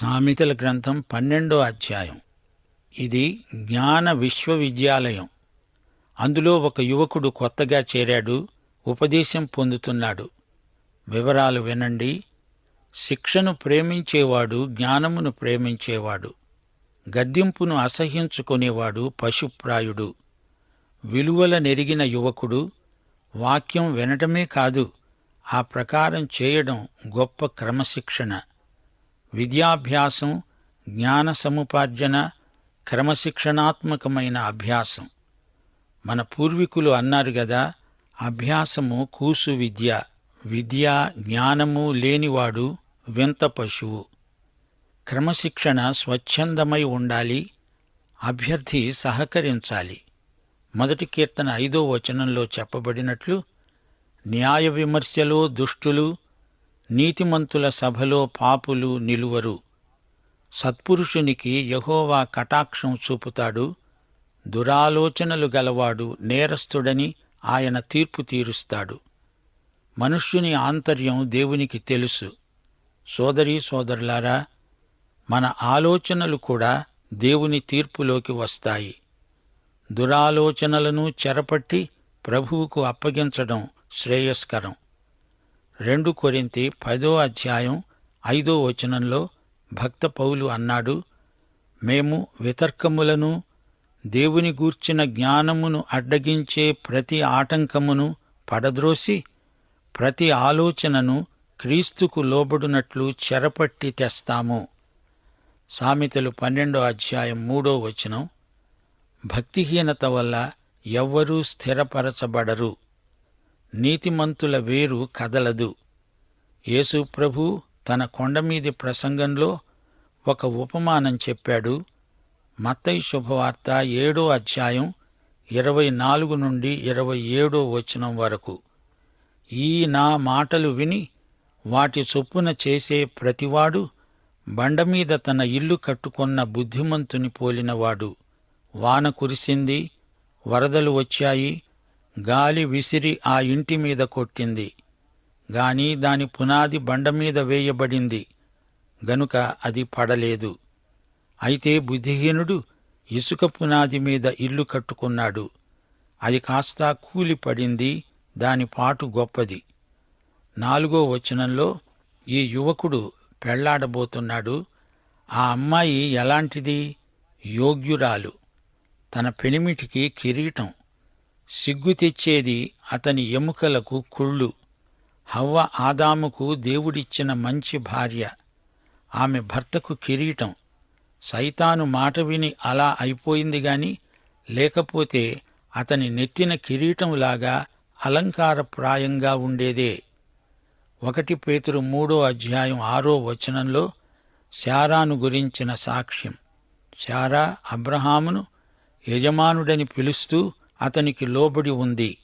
సామెతల గ్రంథం పన్నెండో అధ్యాయం. ఇది జ్ఞాన విశ్వవిద్యాలయం. అందులో ఒక యువకుడు కొత్తగా చేరాడు ఉపదేశం పొందుతున్నాడు. వివరాలు వినండి. శిక్షను ప్రేమించేవాడు జ్ఞానమును ప్రేమించేవాడు. గద్దింపును అసహించుకునేవాడు పశుప్రాయుడు. విలువల నెరిగిన యువకుడు వాక్యం వినటమే కాదు ఆ ప్రకారం చేయడం గొప్ప క్రమశిక్షణ. విద్యాభ్యాసం జ్ఞాన సముపార్జన క్రమశిక్షణాత్మకమైన అభ్యాసం. మన పూర్వీకులు అన్నారు గదా అభ్యాసము కూసు విద్య విద్య జ్ఞానము లేనివాడు వింత పశువు. క్రమశిక్షణ స్వచ్ఛందమై ఉండాలి అభ్యర్థి సహకరించాలి. మొదటి కీర్తన ఐదో వచనంలో చెప్పబడినట్లు న్యాయ విమర్శలో దుష్టులు నీతిమంతుల సభలో పాపులు నిలువరు. సత్పురుషునికి యహోవా కటాక్షం చూపుతాడు. దురాలోచనలు గలవాడు నేరస్తుడని ఆయన తీర్పు తీరుస్తాడు. మనుష్యుని ఆంతర్యం దేవునికి తెలుసు. సోదరీ సోదరులారా మన ఆలోచనలు కూడా దేవుని తీర్పులోకి వస్తాయి. దురాలోచనలను చెరపట్టి ప్రభువుకు అప్పగించడం శ్రేయస్కరం. రెండు కొరింతి పదో అధ్యాయం ఐదో వచనంలో భక్త పౌలు అన్నాడు మేము వితర్కములను దేవుని గూర్చిన జ్ఞానమును అడ్డగించే ప్రతి ఆటంకమును పడద్రోసి ప్రతి ఆలోచనను క్రీస్తుకు లోబడునట్లు చెరపట్టి తెస్తాము. సామెతలు పన్నెండో అధ్యాయం మూడో వచనం భక్తిహీనత వల్ల ఎవ్వరూ స్థిరపరచబడరు. నీతిమంతుల వేరు కదలదు. యేసుప్రభు తన కొండమీది ప్రసంగంలో ఒక ఉపమానం చెప్పాడు. మత్తయి శుభవార్త ఏడో అధ్యాయం ఇరవై నాలుగు నుండి ఇరవై ఏడో వచనం వరకు. ఈ నా మాటలు విని వాటి చొప్పున చేసే ప్రతివాడు బండమీద తన ఇల్లు కట్టుకొన్న బుద్ధిమంతుని పోలినవాడు. వాన కురిసింది వరదలు వచ్చాయి గాలి విసిరి ఆ ఇంటి మీద కొట్టింది. గాని దాని పునాది బండ మీద వేయబడింది. గనుక అది పడలేదు. అయితే బుద్ధిహీనుడు ఇసుక పునాది మీద ఇల్లు కట్టుకున్నాడు. అది కాస్త కూలిపడింది దాని పాటు గొప్పది. నాలుగో వచనంలో ఈ యువకుడు పెళ్ళాడబోతున్నాడు. ఆ అమ్మాయి ఎలాంటిది? యోగ్యురాలు. తన పెనిమిటికి కిరీటం. సిగ్గు తెచ్చేది అతని ఎముకలకు కుళ్ళు. హవ్వ ఆదాముకు దేవుడిచ్చిన మంచి భార్య. ఆమె భర్తకు కిరీటం. సైతాను మాట విని అలా అయిపోయింది గాని లేకపోతే అతని నెత్తిన కిరీటంలాగా అలంకారప్రాయంగా ఉండేదే. ఒకటి పేతురు మూడో అధ్యాయం ఆరో వచనంలో శారాను గురించిన సాక్ష్యం. శారా అబ్రహామును యజమానుడని పిలుస్తూ అతనికి లోబడి ఉంది.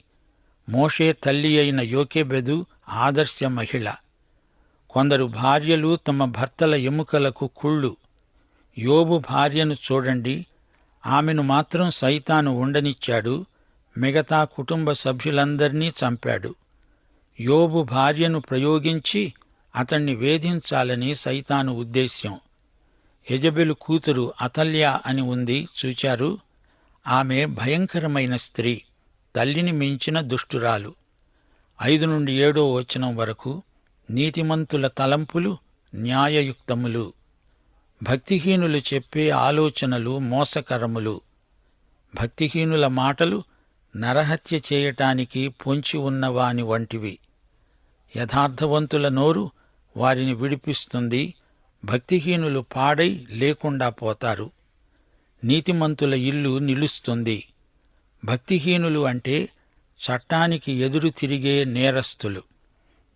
మోషే తల్లి అయిన యోకెబెదు ఆదర్శ మహిళ. కొందరు భార్యలు తమ భర్తల ఎముకలకు కుళ్ళు. యోబు భార్యను చూడండి. ఆమెను మాత్రం సైతాను ఉండనిచ్చాడు. మిగతా కుటుంబ సభ్యులందర్నీ చంపాడు. యోబు భార్యను ప్రయోగించి అతణ్ణి వేధించాలని సైతాను ఉద్దేశ్యం. యజబెలు కూతురు అతల్య అని ఉంది చూచారు. ఆమె భయంకరమైన స్త్రీ తల్లిని మించిన దుష్టురాలు. ఐదు నుండి ఏడో వచనం వరకు నీతిమంతుల తలంపులు న్యాయయుక్తములు. భక్తిహీనులు చెప్పే ఆలోచనలు మోసకరములు. భక్తిహీనుల మాటలు నరహత్య చేయటానికి పొంచి ఉన్నవాని వంటివి. యథార్థవంతుల నోరు వారిని విడిపిస్తుంది భక్తిహీనులు పాడై లేకుండా పోతారు. నీతిమంతుల ఇల్లు నిలుస్తుంది. భక్తిహీనులు అంటే చట్టానికి ఎదురు తిరిగే నేరస్తులు.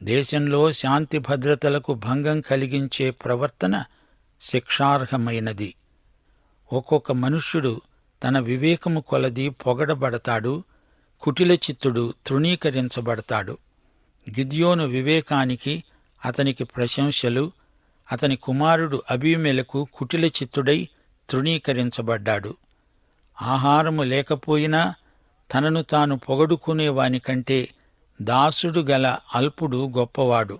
దేశంలో శాంతి భద్రతలకు భంగం కలిగించే ప్రవర్తన శిక్షార్హమైనది. ఒక్కొక్క మనుష్యుడు తన వివేకము కొలది పొగడబడతాడు కుటిల చిత్తుడు తృణీకరించబడతాడు. గిద్యోను వివేకానికి అతనికి ప్రశంసలు అతని కుమారుడు అభిమేలకు కుటిల చిత్తుడై తృణీకరించబడ్డాడు. ఆహారము లేకపోయినా తనను తాను పొగడుకునేవానికంటే దాసుడు గల అల్పుడు గొప్పవాడు.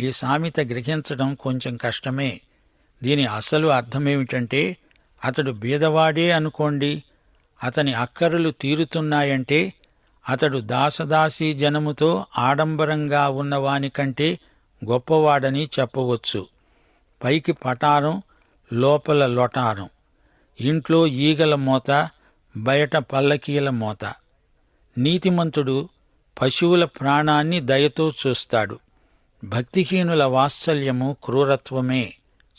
ఈ సామెత గ్రహించడం కొంచెం కష్టమే. దీని అసలు అర్థమేమిటంటే అతడు బీదవాడే అనుకోండి అతని అక్కరలు తీరుతున్నాయంటే అతడు దాసదాసీ జనముతో ఆడంబరంగా ఉన్నవానికంటే గొప్పవాడని చెప్పవచ్చు. పైకి పటారం లోపల లొటారం. ఇంట్లో ఈగల మోత బయట పల్లకీల మోత. నీతిమంతుడు పశువుల ప్రాణాన్ని దయతో చూస్తాడు. భక్తిహీనుల వాత్సల్యము క్రూరత్వమే.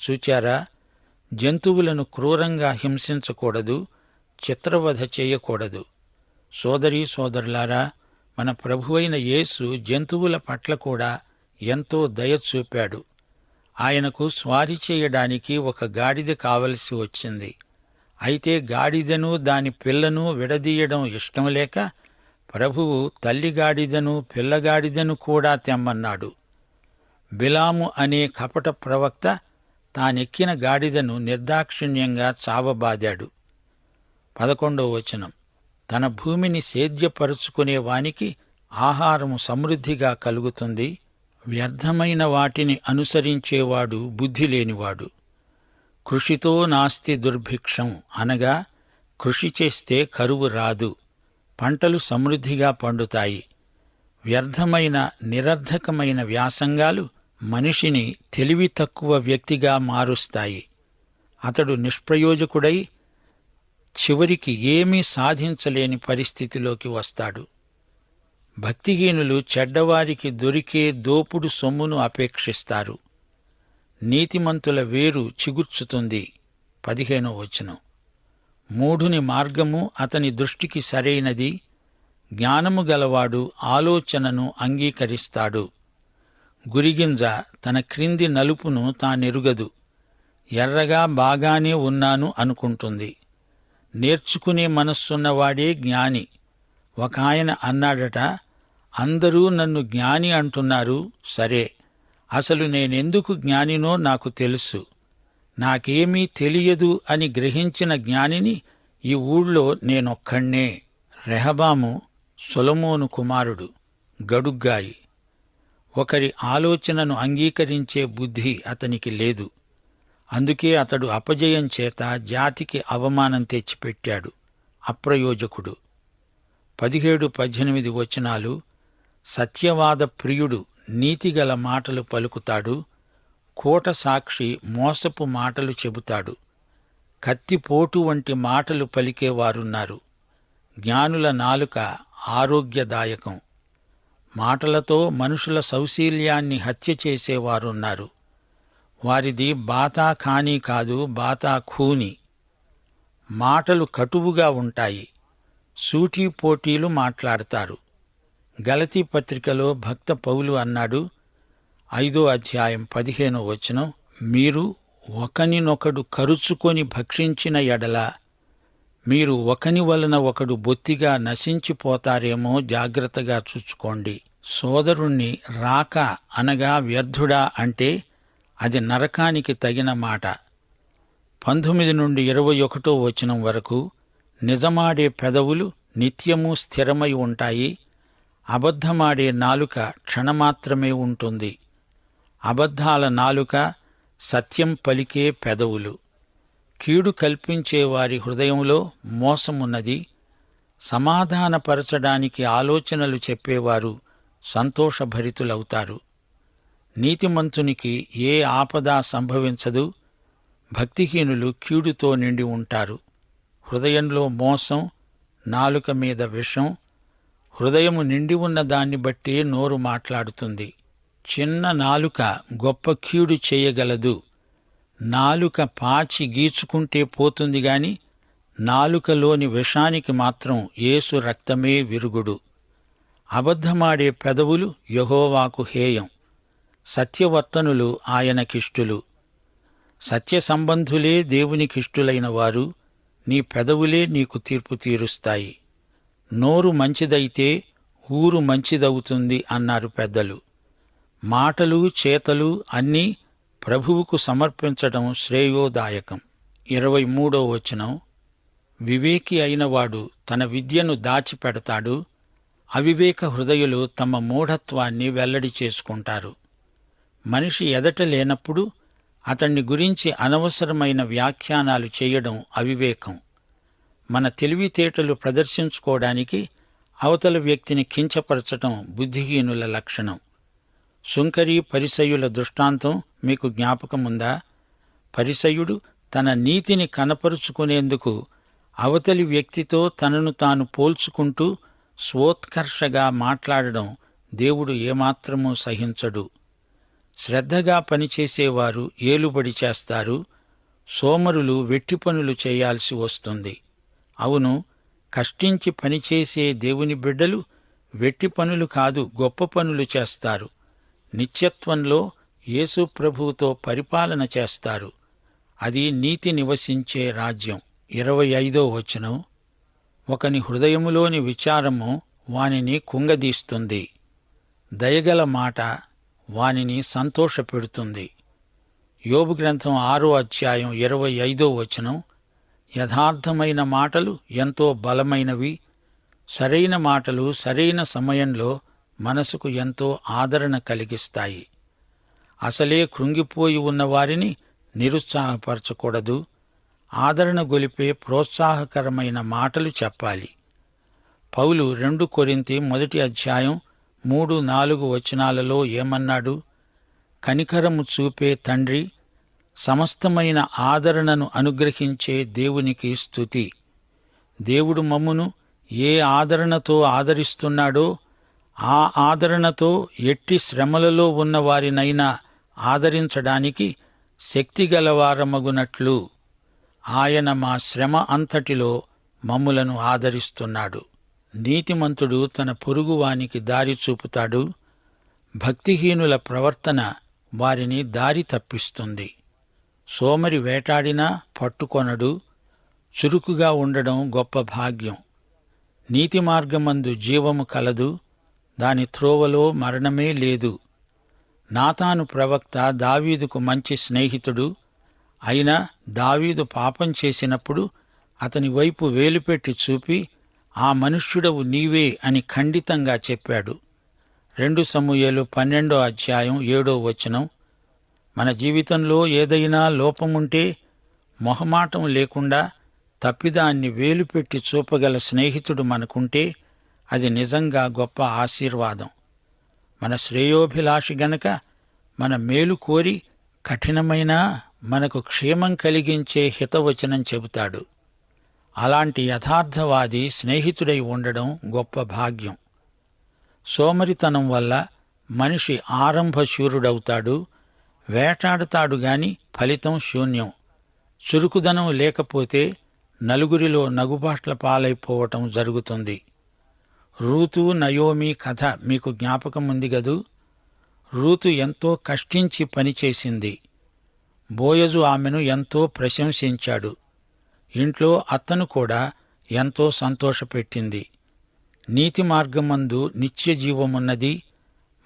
చూచారా? జంతువులను క్రూరంగా హింసించకూడదు చిత్రవధ చేయకూడదు. సోదరీ సోదరులారా మన ప్రభువైన యేసు జంతువుల పట్ల కూడా ఎంతో దయ చూపాడు. ఆయనకు స్వారీ చేయడానికి ఒక గాడిద కావలసి వచ్చింది. అయితే గాడిదను దాని పిల్లను విడదీయడం ఇష్టం లేక ప్రభువు తల్లి గాడిదను పిల్లగాడిదను కూడా తెమ్మన్నాడు. బిలాము అనే కపట ప్రవక్త తానెక్కిన గాడిదను నిర్దాక్షిణ్యంగా చావబాదాడు. పదకొండో వచనం. తన భూమిని సేద్యపరుచుకునే వానికి ఆహారం సమృద్ధిగా కలుగుతుంది. వ్యర్థమైన వాటిని అనుసరించేవాడు బుద్ధి లేనివాడు. కృషితో నాస్తి దుర్భిక్షం అనగా కృషి చేస్తే కరువు రాదు పంటలు సమృద్ధిగా పండుతాయి. వ్యర్థమైన నిరర్ధకమైన వ్యాసంగాలు మనిషిని తెలివి తక్కువ వ్యక్తిగా మారుస్తాయి. అతడు నిష్ప్రయోజకుడై చివరికి ఏమీ సాధించలేని పరిస్థితిలోకి వస్తాడు. భక్తిహీనులు చెడ్డవారికి దొరికే దోపుడు సొమ్మును అపేక్షిస్తారు. నీతిమంతుల వేరు చిగుర్చుతుంది. పదిహేనో వచనం. మూఢుని మార్గము అతని దృష్టికి సరైనది. జ్ఞానము గలవాడు ఆలోచనను అంగీకరిస్తాడు. గురిగింజ తన క్రింది నలుపును తానెరుగదు. ఎర్రగా బాగానే ఉన్నాను అనుకుంటుంది. నేర్చుకునే మనస్సున్నవాడే జ్ఞాని. ఒక ఆయన అన్నాడట అందరూ నన్ను జ్ఞాని అంటున్నారు సరే. అసలు నేనెందుకు జ్ఞానినో నాకు తెలుసు. నాకేమీ తెలియదు అని గ్రహించిన జ్ఞానిని ఈ ఊళ్ళో నేనొక్కణ్ణే. రెహబాము సొలమోను కుమారుడు గడుగ్గాయి. ఒకరి ఆలోచనను అంగీకరించే బుద్ధి అతనికి లేదు. అందుకే అతడు అపజయం చేత జాతికి అవమానం తెచ్చిపెట్టాడు అప్రయోజకుడు. పదిహేడు పద్దెనిమిది వచనాలు సత్యవాద ప్రియుడు నీతిగల మాటలు పలుకుతాడు కోట సాక్షి మోసపు మాటలు చెబుతాడు. కత్తిపోటు వంటి మాటలు పలికేవారున్నారు. జ్ఞానుల నాలుక ఆరోగ్యదాయకం. మాటలతో మనుషుల సౌశీల్యాన్ని హత్య చేసేవారున్నారు. వారిది బాతా ఖానీ కాదు బాతా ఖూని. మాటలు కటువుగా ఉంటాయి. సూటీ పోటీలు మాట్లాడతారు. గలతీ పత్రికలో భక్త పౌలు అన్నాడు ఐదో అధ్యాయం పదిహేనో వచనం మీరు ఒకనినొకడు కరుచుకొని భక్షించిన ఎడల మీరు ఒకని వలన ఒకడు బొత్తిగా నశించిపోతారేమో జాగ్రత్తగా చూచుకోండి. సోదరుణ్ణి రాక అనగా వ్యర్థుడా అంటే అది నరకానికి తగిన మాట. పంతొమ్మిది నుండి ఇరవై ఒకటో వచనం వరకు నిజమాడే పెదవులు నిత్యము స్థిరమై ఉంటాయి అబద్ధమాడే నాలుక క్షణమాత్రమే ఉంటుంది. అబద్ధాల నాలుక సత్యం పలికే పెదవులు. కీడు కల్పించే వారి హృదయంలో మోసమున్నది. సమాధానపరచడానికి ఆలోచనలు చెప్పేవారు సంతోషభరితులవుతారు. నీతిమంతునికి ఏ ఆపద సంభవించదు. భక్తిహీనులు కీడుతో నిండి ఉంటారు. హృదయంలో మోసం నాలుక మీద విషం హృదయము నిండి ఉన్న దాన్ని బట్టి నోరు మాట్లాడుతుంది. చిన్న నాలుక గొప్ప కీడు చేయగలదు. నాలుక పాచి గీచుకుంటే పోతుంది గాని నాలుకలోని విషానికి మాత్రం యేసు రక్తమే విరుగుడు. అబద్ధమాడే పెదవులు యహోవాకు హేయం. సత్యవర్తనులు ఆయనకిష్టులు. సత్య సంబంధులే దేవునికిష్టులైన వారు నీ పెదవులే నీకు తీర్పు తీరుస్తాయి. నోరు మంచిదైతే ఊరు మంచిదవుతుంది అన్నారు పెద్దలు. మాటలు చేతలు అన్నీ ప్రభువుకు సమర్పించడం శ్రేయోదాయకం. ఇరవై మూడో వచనం. వివేకి అయినవాడు తన విద్యను దాచిపెడతాడు అవివేక హృదయులు తమ మూఢత్వాన్ని వెల్లడి చేసుకుంటారు. మనిషి ఎదట లేనప్పుడు అతన్ని గురించి అనవసరమైన వ్యాఖ్యానాలు చేయడం అవివేకం. మన తెలివితేటలు ప్రదర్శించుకోవడానికి అవతల వ్యక్తిని కించపరచటం బుద్ధిహీనుల లక్షణం. సుంకరి పరిసయుల దృష్టాంతం మీకు జ్ఞాపకముందా? పరిసయుడు తన నీతిని కనపరుచుకునేందుకు అవతలి వ్యక్తితో తనను తాను పోల్చుకుంటూ స్వోత్కర్షగా మాట్లాడడం దేవుడు ఏమాత్రమూ సహించడు. శ్రద్ధగా పనిచేసేవారు ఏలుబడి చేస్తారు. సోమరులు వెట్టి పనులు చేయాల్సి వస్తుంది. అవును కష్టించి పనిచేసే దేవుని బిడ్డలు వెట్టి పనులు కాదు గొప్ప పనులు చేస్తారు. నిత్యత్వంలో యేసు ప్రభువుతో పరిపాలన చేస్తారు. అది నీతి నివసించే రాజ్యం. ఇరవై ఐదో వచనం. ఒకని హృదయములోని విచారము వానిని కుంగదీస్తుంది. దయగల మాట వానిని సంతోషపెడుతుంది. యోబు గ్రంథం ఆరో అధ్యాయం ఇరవై ఐదో వచనం. యథార్థమైన మాటలు ఎంతో బలమైనవి. సరైన మాటలు సరైన సమయంలో మనసుకు ఎంతో ఆదరణ కలిగిస్తాయి. అసలే కృంగిపోయి ఉన్నవారిని నిరుత్సాహపరచకూడదు. ఆదరణ గొలిపే ప్రోత్సాహకరమైన మాటలు చెప్పాలి. పౌలు రెండు కొరింతి మొదటి అధ్యాయం మూడు నాలుగు వచనాలలో ఏమన్నాడు? కనికరము చూపే తండ్రి సమస్తమైన ఆదరణను అనుగ్రహించే దేవునికి స్థుతి దేవుడు మమ్మును ఏ ఆదరణతో ఆదరిస్తున్నాడో ఆ ఆదరణతో ఎట్టి శ్రమలలో ఉన్న వారినైనా ఆదరించడానికి శక్తిగలవారమగునట్లు. ఆయన మా శ్రమ అంతటిలో మమ్ములను ఆదరిస్తున్నాడు. నీతిమంతుడు తన పొరుగువానికి దారి చూపుతాడు. భక్తిహీనుల ప్రవర్తన వారిని దారి తప్పిస్తుంది. సోమరి వేటాడినా పట్టుకొనడు చురుకుగా ఉండడం గొప్ప భాగ్యం. నీతి మార్గమందు జీవము కలదు దాని త్రోవలో మరణమే లేదు. నాతాను ప్రవక్త దావీదుకు మంచి స్నేహితుడు అయినా దావీదు పాపం చేసినప్పుడు అతని వైపు వేలుపెట్టి చూపి ఆ మనుష్యుడవు నీవే అని ఖండితంగా చెప్పాడు. రెండు సమూహలు పన్నెండో అధ్యాయం ఏడో వచనం మన జీవితంలో ఏదైనా లోపముంటే మొహమాటం లేకుండా తప్పిదాన్ని వేలుపెట్టి చూపగల స్నేహితుడు మనకుంటే అది నిజంగా గొప్ప ఆశీర్వాదం. మన శ్రేయోభిలాషి గనక మన మేలు కోరి కఠినమైన మనకు క్షేమం కలిగించే హితవచనం చెబుతాడు. అలాంటి యథార్థవాది స్నేహితుడై ఉండడం గొప్ప భాగ్యం. సోమరితనం వల్ల మనిషి ఆరంభశూరుడవుతాడు వేటాడుతాడు గాని ఫలితం శూన్యం. చురుకుదనం లేకపోతే నలుగురిలో నగుబాట్ల పాలైపోవటం జరుగుతుంది. రూతు నయోమి కథ మీకు జ్ఞాపకముంది గదూ? రూతు ఎంతో కష్టించి పనిచేసింది. బోయజు ఆమెను ఎంతో ప్రశంసించాడు. ఇంట్లో అత్తను కూడా ఎంతో సంతోషపెట్టింది. నీతి మార్గమందు నిత్య జీవమున్నది.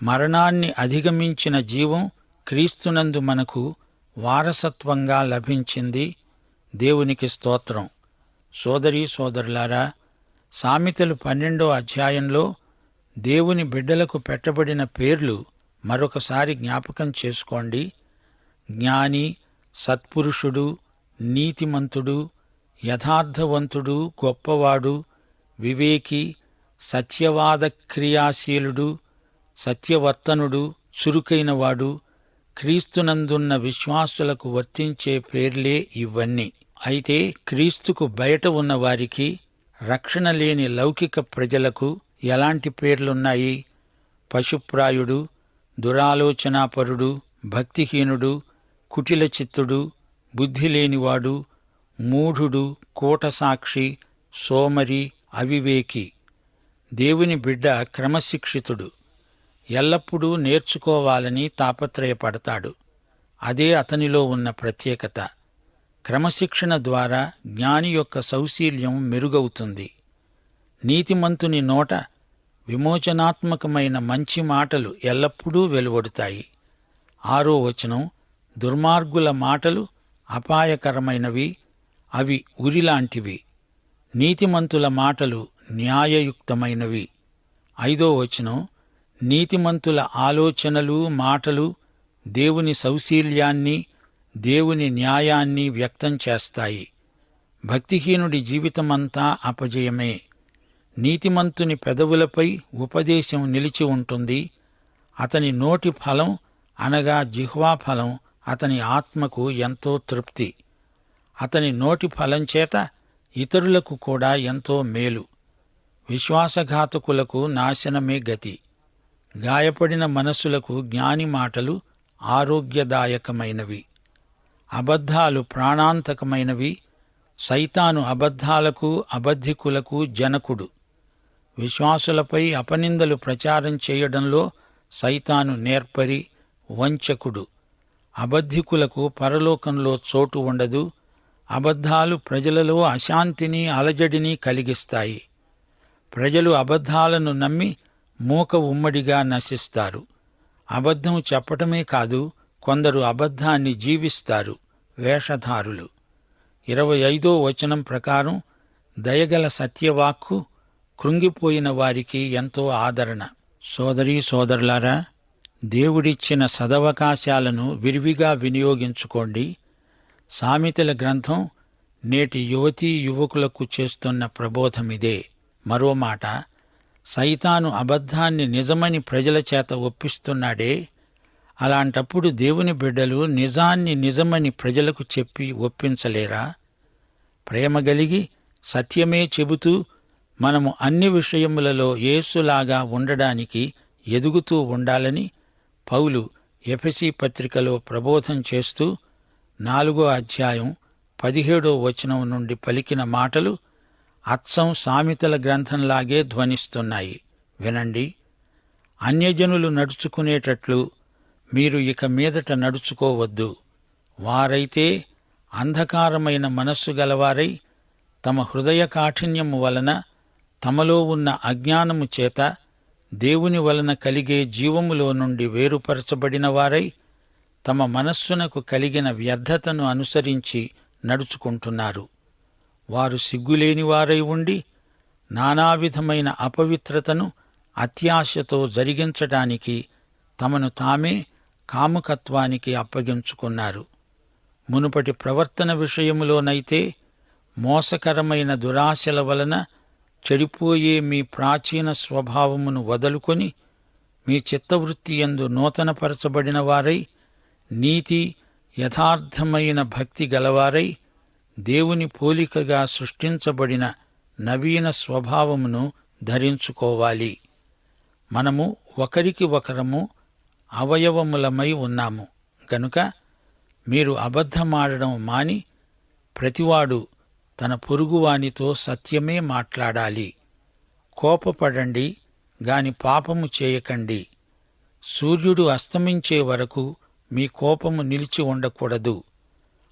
మరణాన్ని అధిగమించిన జీవం క్రీస్తునందు మనకు వారసత్వంగా లభించింది దేవునికి స్తోత్రం. సోదరీ సోదరులారా సామెతలు పన్నెండో అధ్యాయంలో దేవుని బిడ్డలకు పెట్టబడిన పేర్లు మరొకసారి జ్ఞాపకం చేసుకోండి. జ్ఞాని సత్పురుషుడు నీతిమంతుడు యథార్థవంతుడు గొప్పవాడు వివేకి సత్యవాద క్రియాశీలుడు సత్యవర్తనుడు చురుకైనవాడు క్రీస్తునందున్న విశ్వాసులకు వర్తించే పేర్లే ఇవన్నీ. అయితే క్రీస్తుకు బయట ఉన్న వారికి రక్షణ లేని లౌకిక ప్రజలకు ఎలాంటి పేర్లున్నాయి? పశుప్రాయుడు దురాలోచనాపరుడు భక్తిహీనుడు కుటిల చిత్తుడు బుద్ధి లేనివాడు మూఢుడు కూటసాక్షి సోమరి అవివేకి. దేవుని బిడ్డ క్రమశిక్షితుడు. ఎల్లప్పుడూ నేర్చుకోవాలని తాపత్రయపడతాడు. అదే అతనిలో ఉన్న ప్రత్యేకత. క్రమశిక్షణ ద్వారా జ్ఞాని యొక్క సౌశీల్యం మెరుగవుతుంది. నీతిమంతుని నోట విమోచనాత్మకమైన మంచి మాటలు ఎల్లప్పుడూ వెలువడుతాయి. ఆరో వచనం దుర్మార్గుల మాటలు అపాయకరమైనవి అవి ఉరిలాంటివి. నీతిమంతుల మాటలు న్యాయయుక్తమైనవి. ఐదో వచనం నీతిమంతుల ఆలోచనలు మాటలు దేవుని సౌశీల్యాన్ని దేవుని న్యాయాన్ని వ్యక్తం చేస్తాయి. భక్తిహీనుడి జీవితమంతా అపజయమే. నీతిమంతుని పెదవులపై ఉపదేశం నిలిచి ఉంటుంది. అతని నోటి ఫలం అనగా జిహ్వా ఫలం అతని ఆత్మకు ఎంతో తృప్తి. అతని నోటి ఫలం చేత ఇతరులకు కూడా ఎంతో మేలు. విశ్వాసఘాతకులకు నాశనమే గతి. గాయపడిన మనస్సులకు జ్ఞాని మాటలు ఆరోగ్యదాయకమైనవి. అబద్ధాలు ప్రాణాంతకమైనవి. సైతాను అబద్ధాలకు అబద్ధికులకు జనకుడు. విశ్వాసులపై అపనిందలు ప్రచారం చేయడంలో సైతాను నేర్పరి వంచకుడు. అబద్ధికులకు పరలోకంలో చోటు ఉండదు. అబద్ధాలు ప్రజలలో అశాంతిని అలజడిని కలిగిస్తాయి. ప్రజలు అబద్ధాలను నమ్మి మూక ఉమ్మడిగా నశిస్తారు. అబద్ధం చెప్పటమే కాదు కొందరు అబద్ధాన్ని జీవిస్తారు. వేషధారులు. ఇరవై ఐదో వచనం ప్రకారం దయగల సత్యవాక్కు కృంగిపోయిన వారికి ఎంతో ఆదరణ. సోదరీ సోదరులారా దేవుడిచ్చిన సదవకాశాలను విరివిగా వినియోగించుకోండి. సామెతల గ్రంథం నేటి యువతీ యువకులకు చేస్తున్న ప్రబోధమిదే. మరో మాట సైతాను అబద్ధాన్ని నిజమని ప్రజల చేత ఒప్పిస్తున్నాడే. అలాంటప్పుడు దేవుని బిడ్డలు నిజాన్ని నిజమని ప్రజలకు చెప్పి ఒప్పించలేరా? ప్రేమ గలిగి సత్యమే చెబుతూ మనము అన్ని విషయములలో యేసులాగా ఉండడానికి ఎదుగుతూ ఉండాలని పౌలు ఎఫెసి పత్రికలో ప్రబోధం చేస్తూ నాలుగో అధ్యాయం పదిహేడో వచనం నుండి పలికిన మాటలు అచ్చం సామెతల గ్రంథంలాగే ధ్వనిస్తున్నాయి. వినండి. అన్యజనులు నడుచుకునేటట్లు మీరు ఇక మీదట నడుచుకోవద్దు. వారైతే అంధకారమైన మనస్సు గలవారై తమ హృదయ కాఠిన్యము వలన తమలో ఉన్న అజ్ఞానము చేత దేవుని వలన కలిగే జీవములో నుండి వేరుపరచబడిన వారై తమ మనస్సునకు కలిగిన వ్యర్థతను అనుసరించి నడుచుకుంటున్నారు. వారు సిగ్గులేని వారై ఉండి నానావిధమైన అపవిత్రతను అత్యాశతో జరిగించడానికి తమను తామే కాముకత్వానికి అప్పగించుకున్నారు. మునుపటి ప్రవర్తన విషయములోనైతే మోసకరమైన దురాశల వలన చెడిపోయే మీ ప్రాచీన స్వభావమును వదులుకొని మీ చిత్తవృత్తి ఎందు నూతనపరచబడిన వారై నీతి యథార్థమైన భక్తి గలవారై దేవుని పోలికగా సృష్టించబడిన నవీన స్వభావమును ధరించుకోవాలి. మనము ఒకరికి ఒకరము అవయవములమై ఉన్నాము. గనుక మీరు అబద్ధమాడడం మాని ప్రతివాడు తన పొరుగువానితో సత్యమే మాట్లాడాలి. కోపపడండి గాని పాపము చేయకండి. సూర్యుడు అస్తమించే వరకు మీ కోపము నిలిచి ఉండకూడదు.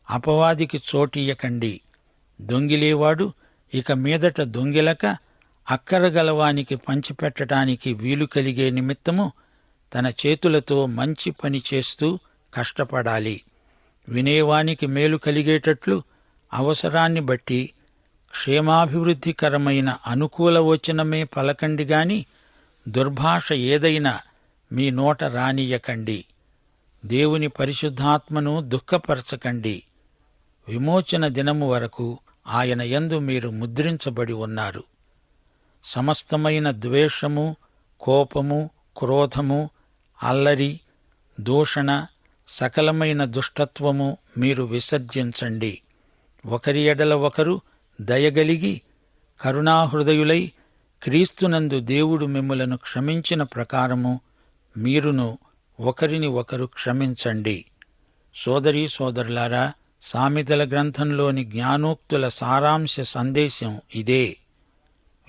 అపవాదికి చోటియ్యకండి. దొంగిలేవాడు ఇక మీదట దొంగిలక అక్కరగలవానికి పంచిపెట్టడానికి వీలు కలిగే నిమిత్తము తన చేతులతో మంచి పని చేస్తూ కష్టపడాలి. వినేవానికి మేలు కలిగేటట్లు అవసరాన్ని బట్టి క్షేమాభివృద్ధికరమైన అనుకూల వచనమే పలకండి గాని దుర్భాష ఏదైనా మీ నోట రానియకండి దేవుని పరిశుద్ధాత్మను దుఃఖపరచకండి. విమోచన దినము వరకు ఆయన యందు మీరు ముద్రించబడి ఉన్నారు. సమస్తమైన ద్వేషము కోపము క్రోధము అల్లరి దూషణ సకలమైన దుష్టత్వము మీరు విసర్జించండి. ఒకరి ఎడల ఒకరు దయగలిగి కరుణాహృదయులై క్రీస్తునందు దేవుడు మిమ్మలను క్షమించిన ప్రకారము మీరును ఒకరిని ఒకరు క్షమించండి. సోదరీ సోదరులారా సామెతల గ్రంథంలోని జ్ఞానోక్తుల సారాంశ సందేశం ఇదే.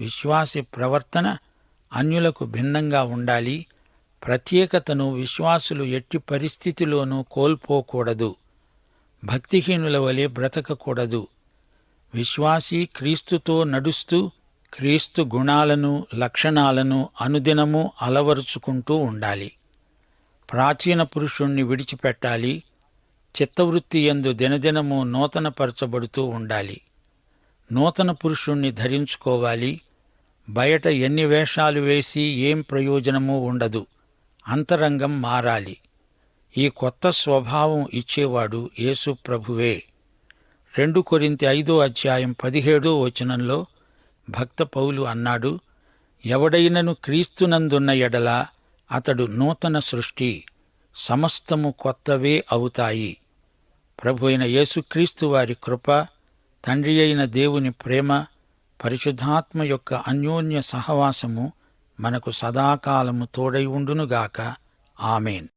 విశ్వాసి ప్రవర్తన అన్యులకు భిన్నంగా ఉండాలి. ప్రత్యేకతను విశ్వాసులు ఎట్టి పరిస్థితిలోనూ కోల్పోకూడదు. భక్తిహీనుల వలె బ్రతకకూడదు. విశ్వాసి క్రీస్తుతో నడుస్తూ క్రీస్తు గుణాలను లక్షణాలను అనుదినము అలవరుచుకుంటూ ఉండాలి. ప్రాచీన పురుషుణ్ణి విడిచిపెట్టాలి. చిత్తవృత్తి ఎందు దినదినము నూతనపరచబడుతూ ఉండాలి. నూతన పురుషుణ్ణి ధరించుకోవాలి. బయట ఎన్ని వేషాలు వేసి ఏం ప్రయోజనమూ ఉండదు. అంతరంగం మారాలి. ఈ కొత్త స్వభావం ఇచ్చేవాడు యేసు ప్రభువే. రెండు కొరింతి ఐదో అధ్యాయం పదిహేడో వచనంలో భక్త పౌలు అన్నాడు ఎవడైనను క్రీస్తునందున్న ఎడల అతడు నూతన సృష్టి. సమస్తము కొత్తవే అవుతాయి. ప్రభు అయిన యేసుక్రీస్తు వారి కృప తండ్రి అయిన దేవుని ప్రేమ పరిశుద్ధాత్మ యొక్క అన్యోన్య సహవాసము మనకు సదాకాలము తోడై ఉండునుగాక. ఆమెన్.